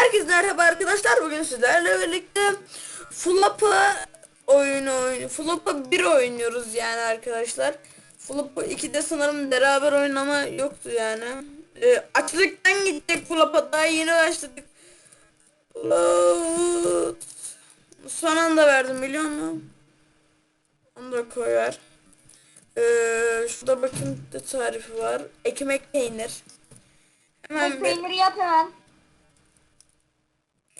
Herkese merhaba arkadaşlar. Bugün sizlerle birlikte Flop'a oyunu oyunu Flop'a 1 oynuyoruz yani arkadaşlar. Flop'a 2'de sanırım beraber oynama yoktu yani. Ee, açlıktan gidecek Flop'a daha yeni başladık. Flop. Son anda verdim biliyor musun? Onu da koy ver. Ee, şurada bakın tarifi var. Ekmek peynir. Hemen bir- peyniri yap hemen.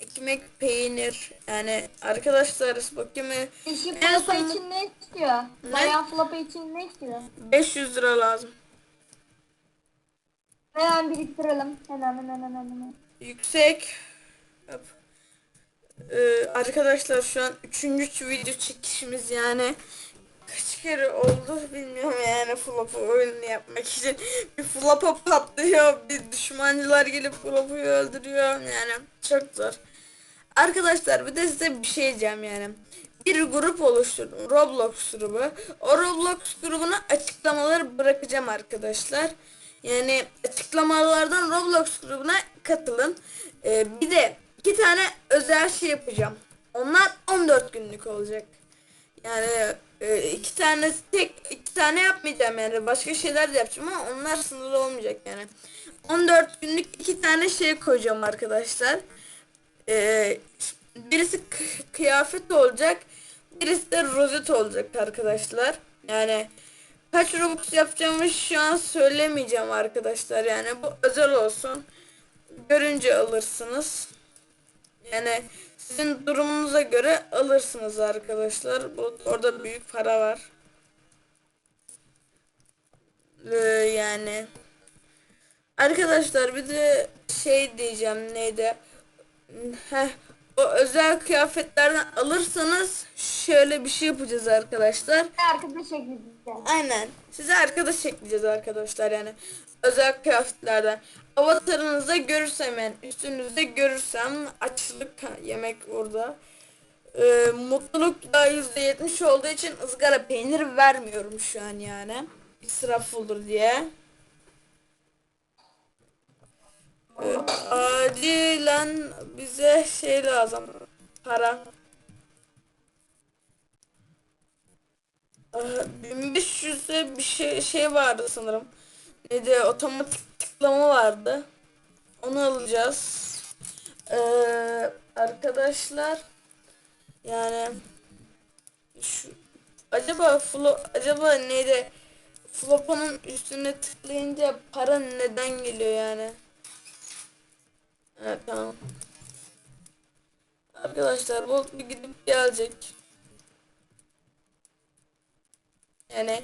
Ekmek, peynir yani arkadaşlar bakayım Dişi En flapa son- için ne istiyor? Ne? Bayan flapa için ne istiyor? 500 lira lazım. Hemen biriktirelim. Hemen hemen hemen hemen. Yüksek. Yap. Ee, arkadaşlar şu an üçüncü video çekişimiz yani kaç kere oldu bilmiyorum yani flop'u oyunu yapmak için bir flop'a patlıyor bir düşmancılar gelip flop'u öldürüyor yani çok zor. Arkadaşlar bir de size bir şey diyeceğim yani. Bir grup oluşturdum. Roblox grubu. O Roblox grubuna açıklamaları bırakacağım arkadaşlar. Yani açıklamalardan Roblox grubuna katılın. Ee, bir de iki tane özel şey yapacağım. Onlar 14 günlük olacak. Yani e, iki tane tek iki tane yapmayacağım yani başka şeyler de yapacağım ama onlar sınırlı olmayacak yani. 14 günlük iki tane şey koyacağım arkadaşlar. Ee, birisi kıyafet olacak, birisi de rozet olacak arkadaşlar. Yani kaç robux yapacağımı şu an söylemeyeceğim arkadaşlar. Yani bu özel olsun. Görünce alırsınız. Yani sizin durumunuza göre alırsınız arkadaşlar. Bu orada büyük para var. Ee, yani arkadaşlar bir de şey diyeceğim neydi? Heh, o özel kıyafetlerden alırsanız şöyle bir şey yapacağız arkadaşlar. Arkadaş ekleyeceğiz. Aynen. Size arkadaş ekleyeceğiz arkadaşlar yani. Özel kıyafetlerden. Avatarınızda görürsem yani üstünüzde görürsem açlık yemek orada. Ee, mutluluk da %70 olduğu için ızgara peynir vermiyorum şu an yani. İsraf olur diye. Ee, acilen bize şey lazım. Para. Aa, 1500'e bir şey şey vardı sanırım. Neydi otomatik tıklama vardı. Onu alacağız. Ee, arkadaşlar yani şu acaba flo acaba neydi Flopo'nun üstüne tıklayınca para neden geliyor yani? Evet tamam. Arkadaşlar bu bir gidip gelecek. Yani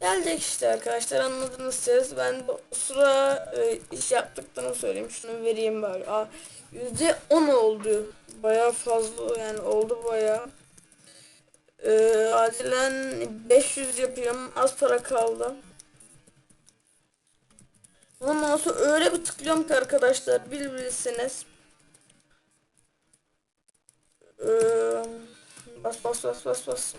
gelecek işte arkadaşlar anladınız siz. Ben bu sıra e, iş yaptıklarını söyleyeyim. Şunu vereyim bari. Aa, yüzde on oldu. Baya fazla yani oldu baya. Ee, acilen 500 yapıyorum. Az para kaldı. Ondan sonra öyle bir tıklıyorum ki arkadaşlar bilbilirsiniz. Ee, bas bas bas bas bas.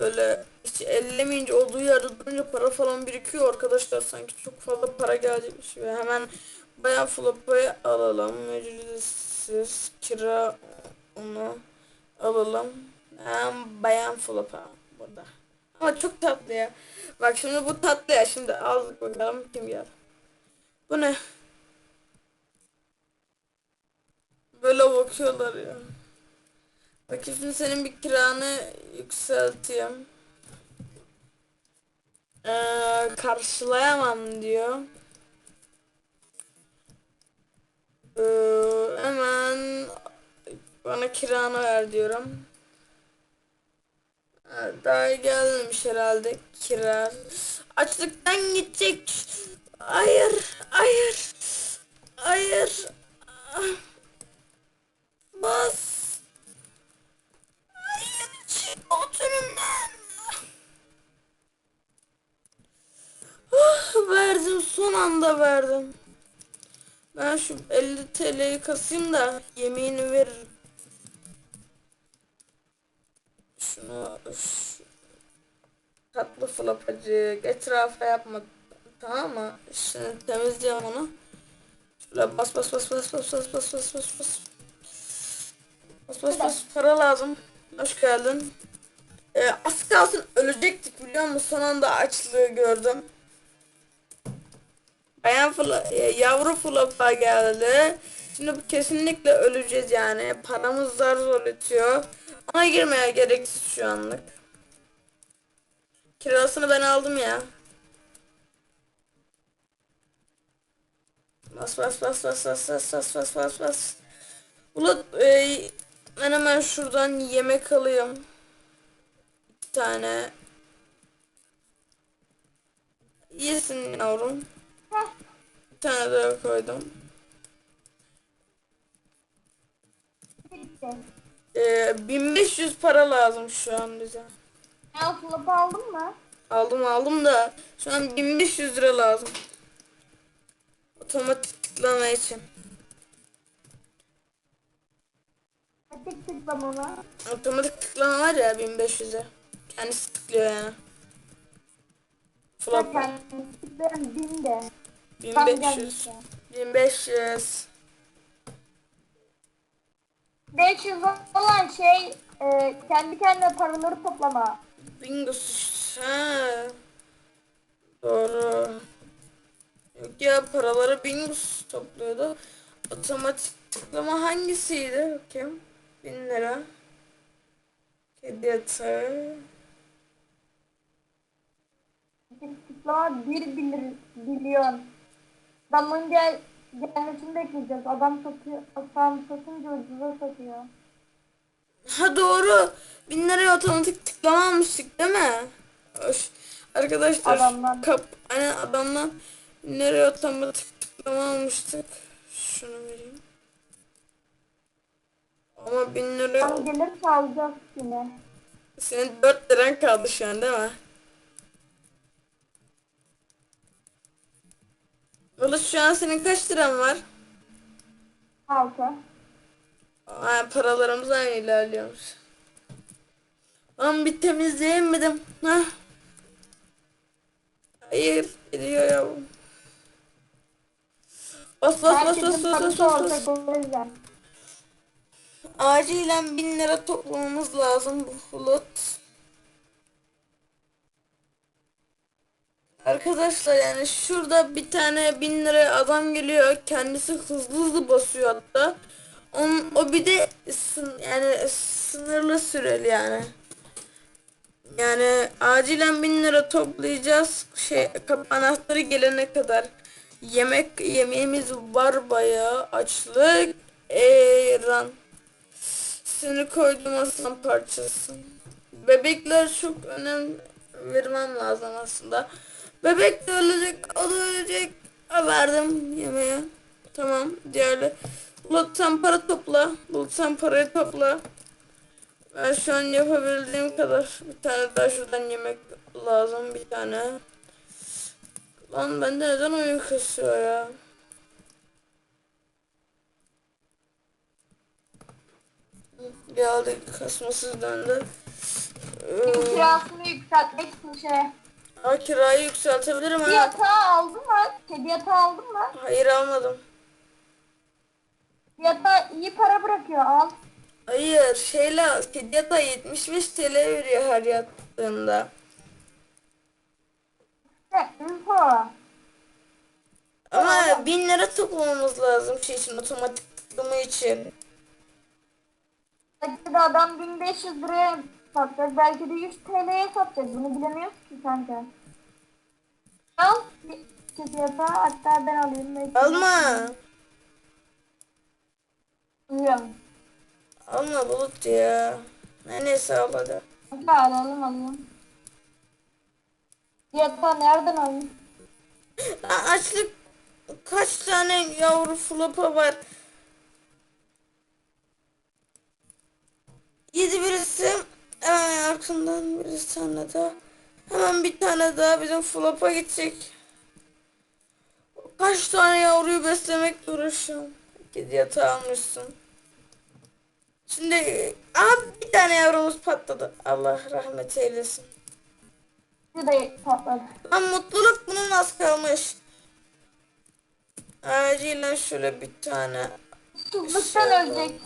Böyle hiç ellemeyince olduğu yerde durunca para falan birikiyor arkadaşlar sanki çok fazla para gelecekmiş ve hemen bayağı flop'u alalım ücretsiz kira onu alalım hem bayan flop'a burada ama çok tatlı ya bak şimdi bu tatlı ya şimdi aldık bakalım kim geldi bu ne böyle bakıyorlar ya Bak şimdi senin bir kiranı yükselteyim. Ee, karşılayamam diyor. Ee, hemen bana kiranı ver diyorum. Daha gelmemiş herhalde kira. Açlıktan gidecek. Hayır, hayır, hayır. Bas. Oturun lan. Ah, verdim son anda verdim. Ben şu 50 TL'yi kasayım da yemeğini veririm. Tatlı flapacık. Etrafa yapma. Tamam mı? Şimdi temizleyeceğim onu. Şöyle bas bas bas bas bas bas bas bas bas bas. Bas bas bas. Para lazım. Hoş geldin. Ee, az kalsın ölecektik biliyor musun? Son anda açlığı gördüm. Bayan fula, e, yavru flapa geldi. Şimdi bu kesinlikle öleceğiz yani. Paramız zar zor. Ona girmeye gereksiz şu anlık. Kirasını ben aldım ya. Bas bas bas bas bas bas bas bas bas bas. Bulut e, ben hemen şuradan yemek alayım. Bir tane. Yesin yavrum. Bir tane daha koydum. Ee, 1500 para lazım şu an bize. Flop'u aldın mı? Aldım aldım da şu an 1500 lira lazım. Otomatik tıklama için. Tek tıklam ona. Otomatik tıklama var ya 1500'e. Kendisi tıklıyor yani. Flop Ben tıklarım bin de. Tam 1500. gelmiş. 1500. 500 olan şey e, kendi kendine paraları toplama. Bingo. Ha. Doğru. Yok ya paraları bingo topluyordu. Otomatik tıklama hangisiydi? Bakayım. 1000 lira. Kedi yatağı. Tıklama 1 bilir, milyon. Adamın gel, gelmesini bekleyeceğiz. Adam satıyor, adam satınca ucuza satıyor. Ha doğru. Bin liraya otomatik tıklama almıştık değil mi? Öf. Arkadaşlar adamdan. kap hani adamdan bin liraya otomatik tıklama. Şunu vereyim. Ama bin liraya... Ben gelir kalacağız yine. Senin 4 liran kaldı şu an değil mi? Valla şu an senin kaç liran var? 6. Aynen paralarımızdan ilerliyoruz. Ama bir temizleyemedim. Hah. Hayır gidiyor yavrum. Bas bas bas bas bas bas bas. Acilen bin lira toplamamız lazım bu hulut. Arkadaşlar yani şurada bir tane bin lira adam geliyor. Kendisi hızlı hızlı basıyor hatta. Onun, o bir de sın, yani sınırlı süreli yani. Yani acilen 1000 lira toplayacağız. Şey anahtarı gelene kadar. Yemek yemeğimiz var bayağı. Açlık. Eyran. Seni koydum aslan parçası. Bebekler çok önem vermem lazım aslında. Bebek de ölecek, o da ölecek. Verdim yemeğe. Tamam, diğerli. Bulut sen para topla. Bulut sen parayı topla. Ben şu an yapabildiğim kadar. Bir tane daha şuradan yemek lazım bir tane. Lan bende neden oyun kasıyor ya? Geldi kasmasız döndü. Ee, Kirasını yükseltmek için şey. Aa, kirayı yükseltebilirim ha. yatağı aldın mı? Kedi yatağı aldın mı? Hayır almadım. Yatağı iyi para bırakıyor al. Hayır şeyle yatağı 75 TL veriyor her yattığında. İşte info. Ama 1000 lira toplamamız lazım şey için otomatik tıklama için. Belki de adam 1500 liraya satacak. Belki de 100 TL'ye satacak. Bunu bilemiyoruz ki kanka. Al. Kedi yatağı hatta ben alayım. Alma. Alıyorum. Alma bulut ya. Ne neyse al hadi. Kanka alalım alayım. Yatağı nereden alayım? Açlık kaç tane yavru flapa var? Yedi birisi hemen arkamdan bir tane daha. Hemen bir tane daha bizim flapa gidecek. Kaç tane yavruyu beslemekle uğraşıyorum. Kedi yatağı almışsın. Şimdi aha bir tane yavrumuz patladı. Allah rahmet eylesin. Bir de patladı. Lan mutluluk bunun az kalmış. Acilen şöyle bir tane. Susuzluktan ölecek.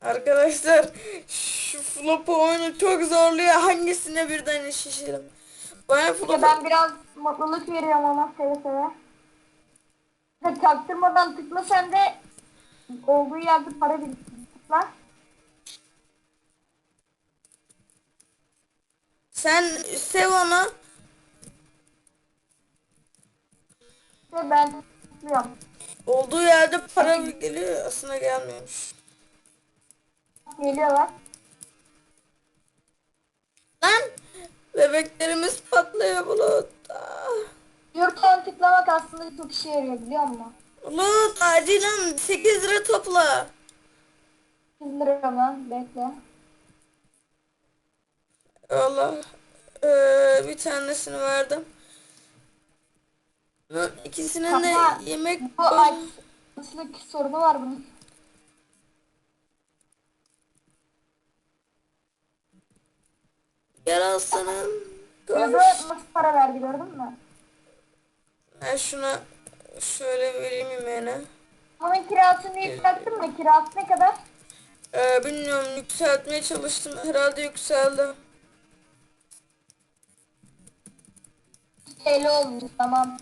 Arkadaşlar şu flopu oyunu çok zorluyor. Hangisine birden şişirim. Bana flopu... ben biraz mutluluk veriyorum ona seve seve. Ya çaktırmadan tıkla sen de olduğu yerde para biriktir. Tıkla. Sen sev onu. Ve ben tıklıyorum. Olduğu yerde para geliyor. Aslında gelmiyormuş. Geliyorlar. Lan bebeklerimiz patlıyor bulut. Ah. Yurttan tıklamak aslında çok işe yarıyor biliyor musun? Bulut acilen 8 lira topla. 100 lira mı? Bekle. Allah. Ee, bir tanesini verdim. İkisinin de yemek Bu aç, açlık sorunu var bunun. Gel Koş. da nasıl para verdi gördün mü? Ben şuna şöyle vereyim yemeğine. Bunun kirasını yükselttin mi? Kirası ne kadar? Ee, bilmiyorum yükseltmeye çalıştım. Herhalde yükseldi. TL olmuş tamam.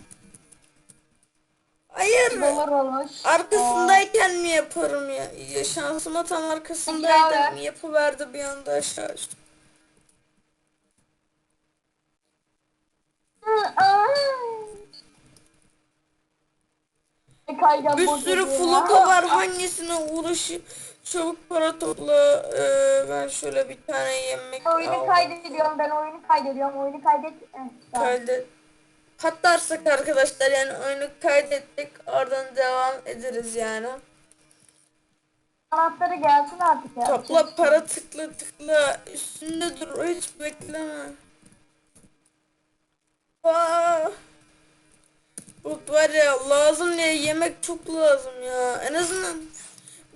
Hayır. Dolar olmuş. Arkasındayken mi yaparım ya? ya şansıma tam arkasındaydım. Yapıverdi bir anda aşağı düştüm. Ne kaygan Bir sürü ya. var. Hangisine uğraşayım? Çabuk para topla. Ee, ben şöyle bir tane yemek Oyunu aldım. kaydediyorum ben oyunu kaydediyorum oyunu kaydet. Eh. Kaydet. Patlarsak arkadaşlar yani oyunu kaydettik. Oradan devam ederiz yani. Anahtarı gelsin artık ya. Topla para tıkla tıkla. Üstünde dur hiç bekleme. Aa. Bu var ya lazım ya yemek çok lazım ya. En azından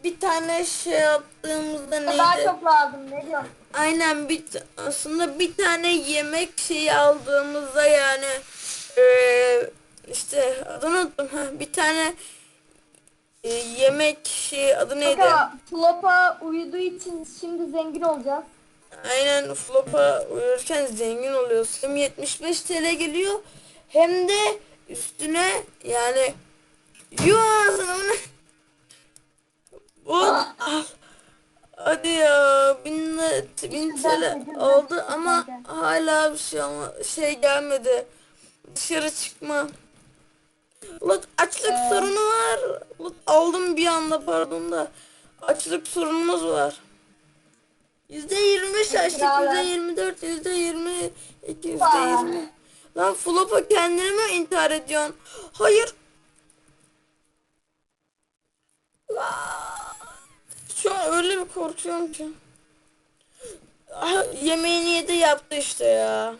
bir tane şey yaptığımızda Daha neydi? çok lazım ne diyorsun? Aynen bir aslında bir tane yemek şeyi aldığımızda yani eee işte adını unuttum ha bir tane e, yemek şey adı neydi? Kanka Flop'a uyuduğu için şimdi zengin olacağız. Aynen flopa uyurken zengin oluyoruz. Hem 75 TL geliyor hem de üstüne yani yuh Bu al. Hadi ya bin, bin TL oldu ama hala bir şey ama şey gelmedi. Dışarı çıkma. Ulan açlık Ee. sorunu var. Ulan aldım bir anda pardon da. Açlık sorunumuz var. Yüzde yirmi Kiralar. yüzde yirmi dört, yüzde yirmi iki, yüzde yirmi. Lan Flop'a kendini mi intihar ediyorsun? Hayır. Şu an öyle bir korkuyorum ki. Yemeğini yedi yaptı işte ya.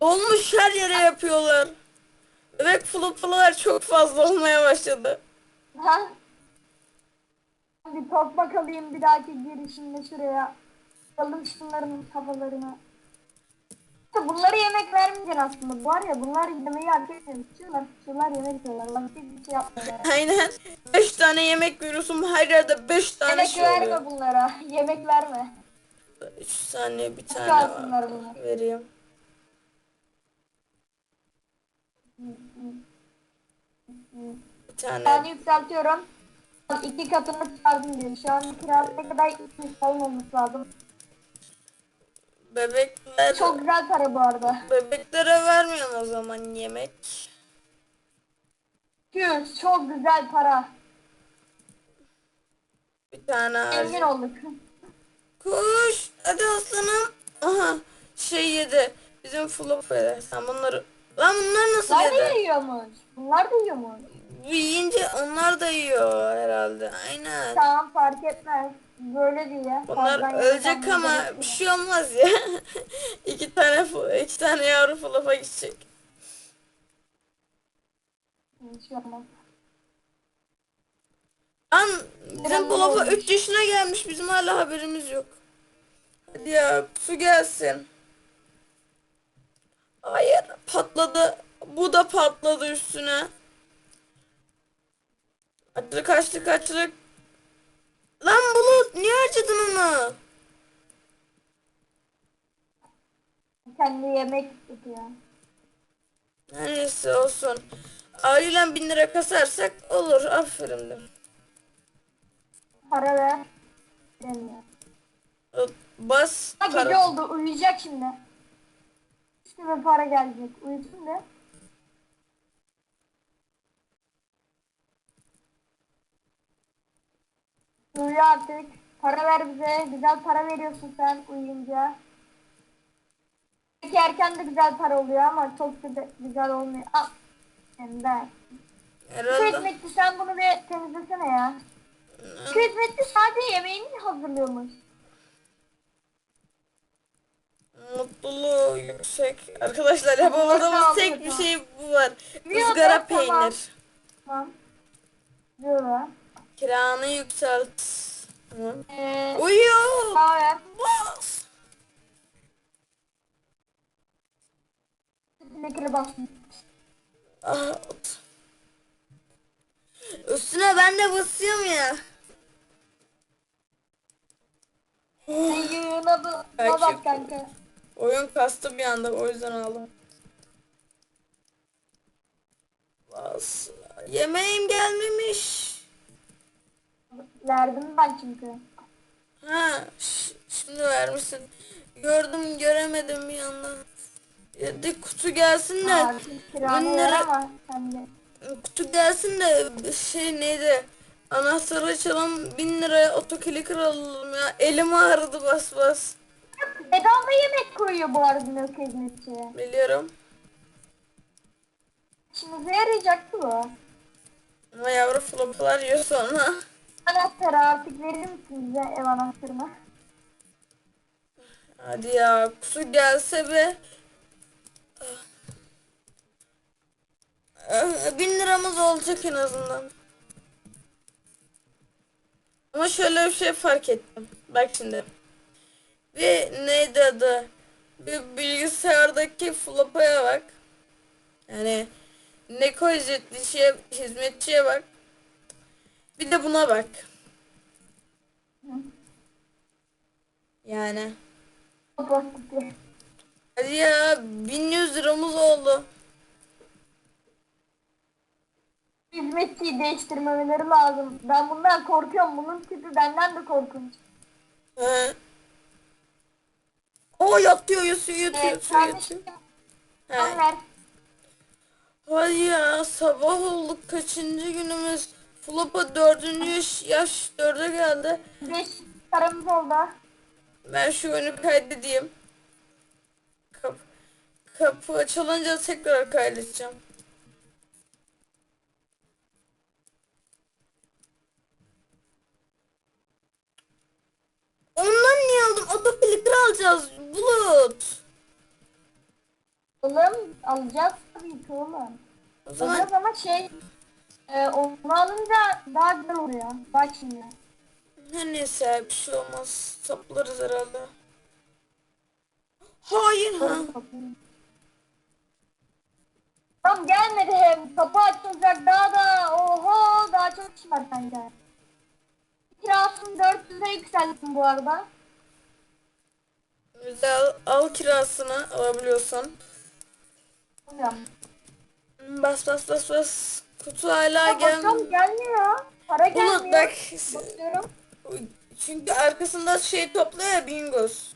Dolmuş her yere yapıyorlar. Bebek flopalar çok fazla olmaya başladı. Ha? Bir tokmak alayım bir dahaki girişimde şuraya. Alın şunların kafalarına. Bunları yemek vermeyeceksin aslında. Bu var ya bunlar yemeği hak etmiyor. Şunlar, şunlar yemek yiyorlar. Lan hiçbir şey yapmıyorlar. Aynen. 5 tane yemek veriyorsun her yerde 5 tane Yemek şey verme oluyor. bunlara. Yemek verme. 3 saniye bir tane Kalsınlar bunu. vereyim. Bir tane. Ben yükseltiyorum. İki katını çıkardım diyor. Şu an kirası ne kadar iki falan olması lazım. Bebekler Çok güzel para bu arada. bebeklere vermiyorsun o zaman yemek. Yüz çok güzel para. Bir tane Zengin harcı. olduk. Kuş hadi aslanım. Aha şey yedi. Bizim flop yedi. Sen bunları Lan bunlar nasıl Bunlar da yedi? yiyormuş. Bunlar da yiyormuş. Yiyince onlar da yiyor herhalde. Aynen. Tamam fark etmez. Böyle diye. Bunlar Fazla ölecek ama bir şey olmaz ya. iki tane iki tane yavru flop'a gidecek. Bir şey olmaz. Lan bizim olmuş. 3 yaşına gelmiş bizim hala haberimiz yok. Hadi ya su gelsin. Hayır patladı. Bu da patladı üstüne. Açlık açlık açlık. Lan Bulut niye harcadın onu? Kendi yemek tutuyor. Neyse olsun. Ailem bin lira kasarsak olur. Aferin de. Para ver. Demiyor. Bas. Ha gece para. oldu uyuyacak şimdi. Üstüme para gelecek. Uyusun da. Uyu artık. Para ver bize. Güzel para veriyorsun sen uyuyunca. Peki erken de güzel para oluyor ama çok da güzel olmuyor. Al. Ender. Şu hizmetçi sen bunu bir temizlesene ya. Şu hizmetçi sadece yemeğini hazırlıyormuş. Mutluluğu yüksek. Arkadaşlar yapamadığımız tek bir şey bu var. Izgara tamam. peynir. Tamam. Diyorlar. Kiranı yükselt. Hı. Ee, Uyuyor. kahve. Bas. Lekere basın. Ah. Üstüne ben de basıyorum ya. Yığına da bak kanka. Oyun kastı bir anda o yüzden aldım. Bas. Yemeğim gelmemiş. Verdim ben çünkü. Ha, şimdi vermişsin. Gördüm göremedim bir anda. Yedi kutu gelsin de. Ama sen de. Kutu gelsin de şey neydi? Anahtarı açalım bin liraya otokliker alalım ya. Elim ağrıdı bas bas. Bedava yemek koyuyor bu arada Nök hizmetçi. Biliyorum. İşimize yarayacaktı bu. Ama yavru floplar yiyor sonra. Anahtarı artık verir misin bize ev anahtarını? Hadi ya kutu gelse be. Ah, Bin liramız olacak en azından. Ama şöyle bir şey fark ettim. Bak şimdi. Bir neydi adı? Bir bilgisayardaki flopaya bak. Yani Neko hizmetçiye, hizmetçiye bak. Bir de buna bak. Yani. Hadi ya 1100 liramız oldu. Hizmetçiyi değiştirmemeleri lazım. Ben bundan korkuyorum. Bunun tipi benden de korkunç. He. O yatıyor yatıyor Ee, yatıyor kardeşim yatıyor. He. Hadi ya sabah olduk kaçıncı günümüz. Flop'a dördüncü yaş, yaş dörde geldi. Beş paramız oldu. Ben şu oyunu kaydedeyim. Kap kapı açılınca tekrar kaydedeceğim. Ondan niye aldım? Otopiliter alacağız. Bulut. Oğlum alacağız tabii ki oğlum. O zaman Alacağız ama şey e, onu alınca daha güzel oluyor. Bak şimdi. her neyse bir şey olmaz. Toplarız herhalde. Hayır ha. Tam gelmedi hem. Kapı açılacak daha da. Oho daha çok iş var bence. Kirasını 400'e yükselttim bu arada. Güzel al kirasını alabiliyorsan. Bilmiyorum. Bas bas bas bas. Kutu hala Ya gel. bakalım gelmiyor. Para gelmiyor. Bulut bak. Bakıyorum. Çünkü arkasında şey topluyor ya bingos.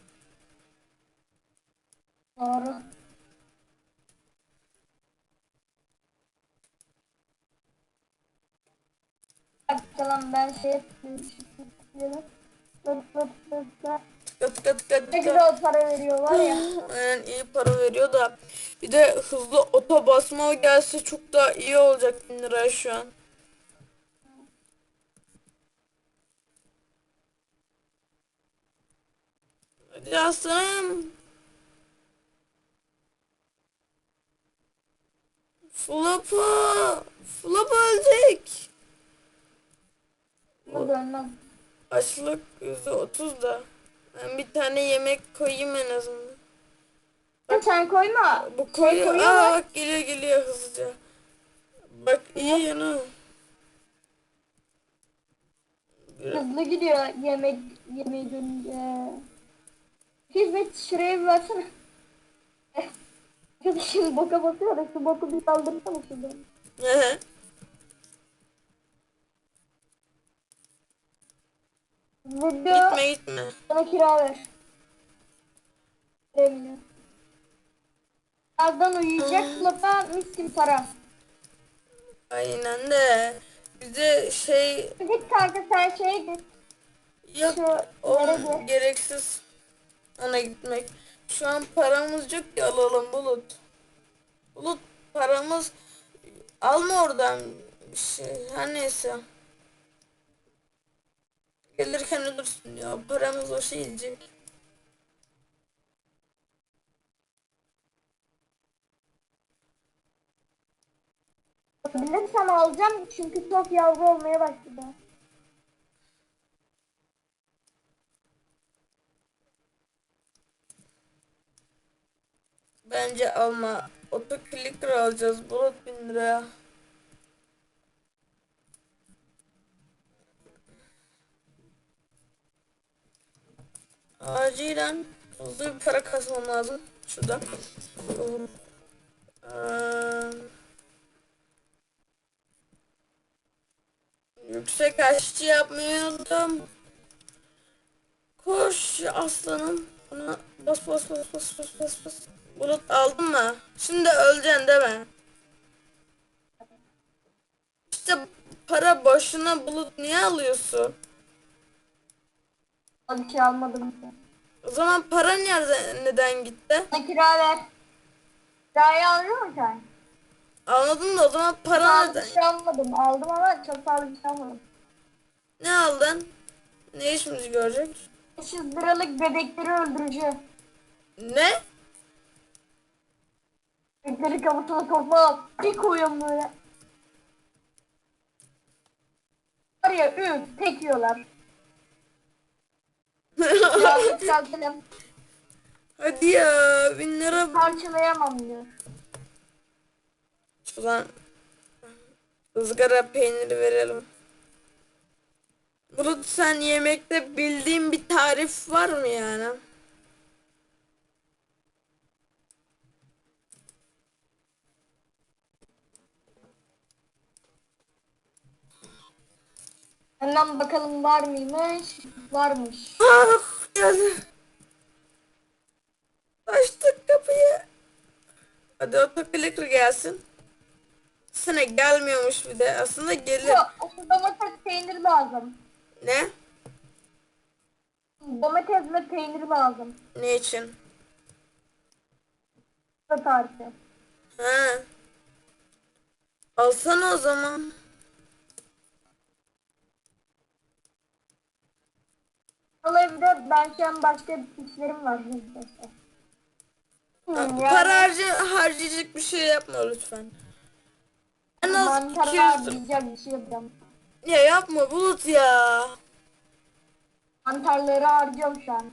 Doğru. Bakalım ben şey yapıyorum. Tık tık tık tık. Tıka tıka tıka Ne tıka. güzel para veriyorlar ya. Aynen iyi para veriyor da. Bir de hızlı oto basma gelse çok daha iyi olacak 1000 liraya şu an. Hadi aslanım. Flop'u. Flop ölecek. Açlık %30 da. Ben bir tane yemek koyayım en azından. Sen koyma. Bu koyuyor. koyuyor Aa bak geliyor geliyor hızlıca. Bak iyi yanı. Hızlı gidiyor yemek yemeği dönünce. Hizmet şuraya bir. Kız şimdi boka basıyor da şu boku bir kaldırsana şuradan. Video gitme gitme. bana kira ver. Veremiyor. Birazdan uyuyacak lafa mis gibi para. Aynen de. Bize şey Git kanka sen şeye git. yok. Şu O nerede? gereksiz ona gitmek. Şu an paramız yok ki alalım Bulut. Bulut paramız alma oradan bir şey. Her neyse. Gelirken ölürsün ya. Paramız o şey yiyecek. Bilirsem alacağım çünkü çok yavru olmaya başladı. Bence alma. Otoklik alacağız. Bulut bin liraya. Acilen hızlı bir para kasmam lazım. Şurada. Eee, yüksek aşçı yapmayı unuttum. Koş aslanım. Buna bas bas bas bas bas bas bas. Bulut aldın mı? Şimdi öleceksin değil mi? İşte para boşuna bulut niye alıyorsun? Bir şey almadım. O zaman para nerede, neden gitti? Bana kira ver. Kirayı alıyor musun sen? Anladın da o zaman para Pahalı neden? şey almadım. Aldım ama çok pahalı bir şey almadım. Ne aldın? Ne işimizi görecek? 500 liralık bebekleri öldürücü. Ne? Bebekleri kafasına topla. Bir koyuyorum böyle. Var ya üf tek yiyorlar. Birazcık kalkalım. Hadi ya bin lira Parçalayamam diyor. Şuradan ızgara peyniri verelim. Bulut sen yemekte bildiğin bir tarif var mı yani? Hemen bakalım var mıymış? Varmış. Ah geldi. Açtık kapıyı. Hadi otoklikri gelsin. Sana gelmiyormuş bir de. Aslında gelir. O domates peynir lazım. Ne? Domates ve peynir lazım. Ne için? Tarifi. Ha. Alsana o zaman. Al evde ben şu an başka işlerim var. Hmm, yani Para harca harcayacak bir şey yapma lütfen. En az mantarı 200 lira. harcayacak bir şey yapacağım. Ya yapma Bulut ya. Mantarları harcıyorum şu an.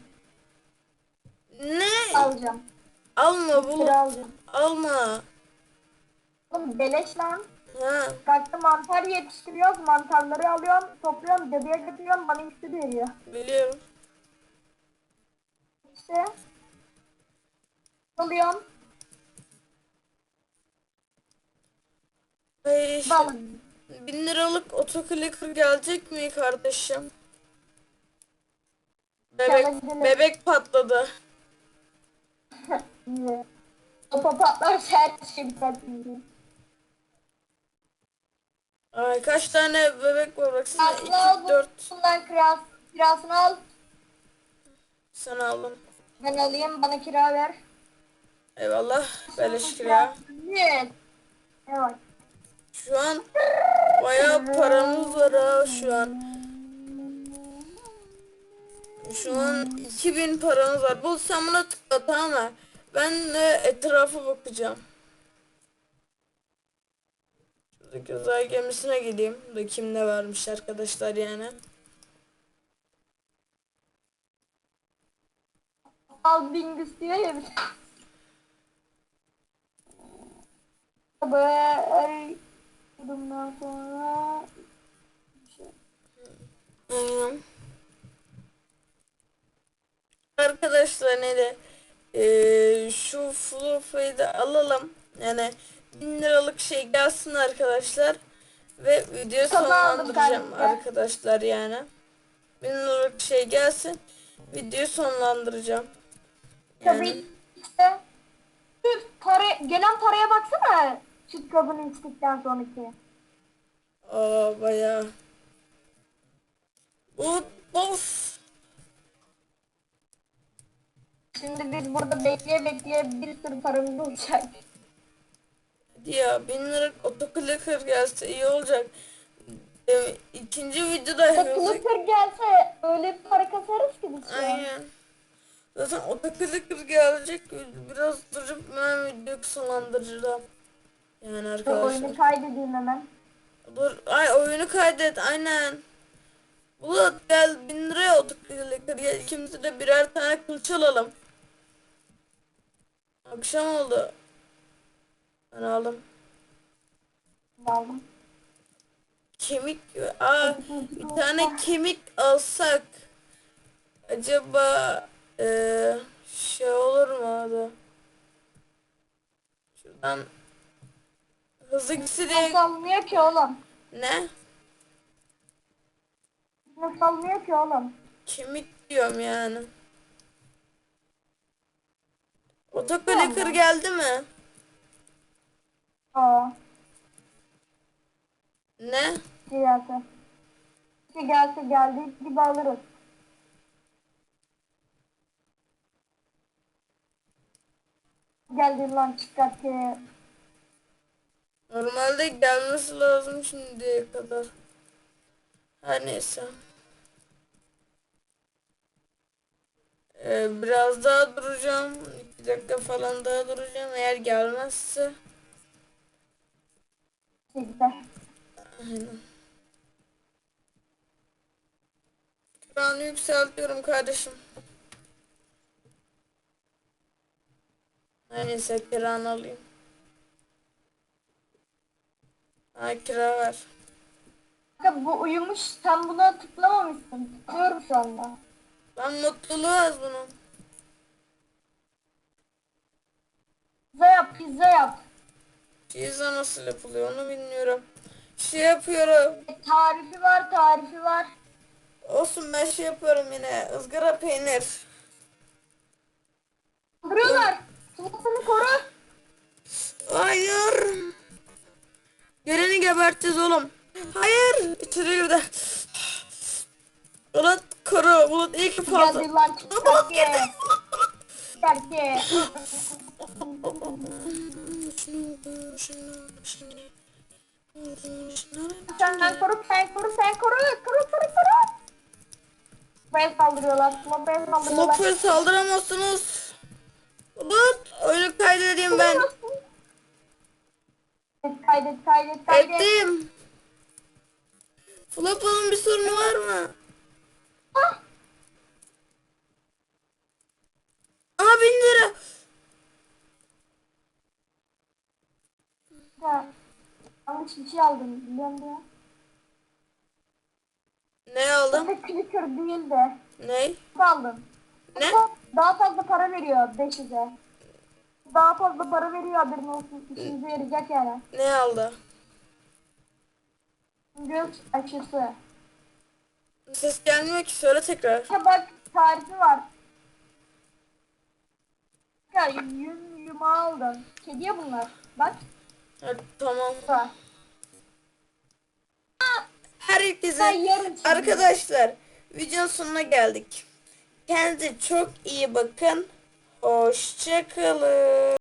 Ne? Alacağım. Alma Bulut. Alacağım. Alma. Oğlum beleş lan. Kalktı mantar yetiştiriyoruz. Mantarları alıyorum. Topluyorum. Cadıya götürüyorum. Bana üstü veriyor. Biliyorum. İşte. Alıyorum. Ay, Balım. bin liralık otokliker gelecek mi kardeşim? Bebek, bebek patladı. Topa patlarsa her şey biter. Ay kaç tane bebek var baksana. Aslında al 2, bu- 4 bundan kiras, kirasını al. sana aldım. Ben alayım bana kira ver. Eyvallah. Beleş kira. Evet. Evet. Şu an bayağı paramız var ha şu an. Şu an 2000 paramız var. Bu sen buna tıkla tamam mı? Ben de etrafa bakacağım. Şuradaki uzay gemisine gideyim. Bakayım ne varmış arkadaşlar yani. Aptal Dingus diyor ya bir Böyle bundan sonra Aynen. Arkadaşlar ne de eee, şu Fluffy'yi da alalım. Yani 1000 liralık şey gelsin arkadaşlar. Ve Tamam, sonlandıracağım arkadaşlar yani. 1000 liralık şey gelsin. Videoyu sonlandıracağım. tabii Yani, işte şu para, gelen paraya baksana süt kabını içtikten sonraki. aa bayağı. Bu of. Şimdi biz burada bekleye bekleye bir sürü paramız olacak. Ya 1000 liralık otoclicker gelse iyi olacak. Ee, ikinci videoda Clipper gelse öyle bir para kasarız ki biz şu an. Aynen. Zaten otoklicker gelecek. Biraz durup ben videoyu sonlandıracağım. Yani arkadaşlar. oyunu kaydedeyim hemen. Dur. Ay oyunu kaydet. Aynen. Bulat gel 1000 liraya otoklicker gel. İkimiz de birer tane kılıç alalım. Akşam oldu. Ben aldım. Aldım. Kemik. Aa bir tane kemik alsak. Acaba eee şey olur mu adı? Şuradan hızlı gitsi diye Nasıl alınıyor ki oğlum? ne? Nasıl alınıyor ki oğlum? Kemik diyorum yani. Otoklicker geldi mi? Aa, Ne? gelse. Şey gelse geldiği gibi alırız. Geldi lan çıkart ki. Normalde gelmesi lazım şimdiye kadar. Her neyse. Ee, biraz daha duracağım. İki dakika falan daha duracağım. Eğer gelmezse. Işte. Aynen. Kiranı yükseltiyorum kardeşim. Her neyse kiranı alayım. Ha kira ver. Kanka bu uyumuş sen buna tıklamamışsın. Tıklıyorum şu anda. Ben mutluluğu az bunun. Pizza yap pizza yap. Pizza nasıl yapılıyor onu bilmiyorum. Şey yapıyorum. E, tarifi var tarifi var. Olsun ben şey yapıyorum yine. ızgara peynir. Vuruyorlar. Tulasını koru. Hayır. Geleni geberteceğiz oğlum. Hayır. İçeri girdi. Bulut koru. Bulut iyi ki fazla. Bulut girdi. ki. Sen koru sen koru sen koru. Koru koru koru. Ben saldırıyorlar. Ben saldırıyorlar. Saldıramazsınız. Bulut oyunu kaydedeyim ben. Kaydet kaydet kaydet. Ettim. Flopper'ın bir sorunu var mı? Ah, Aha bin lira. ya. Yanlış bir şey aldım biliyorum ya. Ne aldın? Ama clicker değil de. Ne? aldım. Ne? Daha fazla para veriyor 500'e. Daha fazla para veriyor haberin olsun. İşinize yarayacak yani. Ne aldı? Göz aşısı. Ses gelmiyor ki söyle tekrar. Ha bak tarifi var. Ya yün yumağı aldım. Kediye bunlar. Bak. Ha, tamam. Var. Herkese arkadaşlar videonun sonuna geldik. Kendinize çok iyi bakın. Hoşçakalın.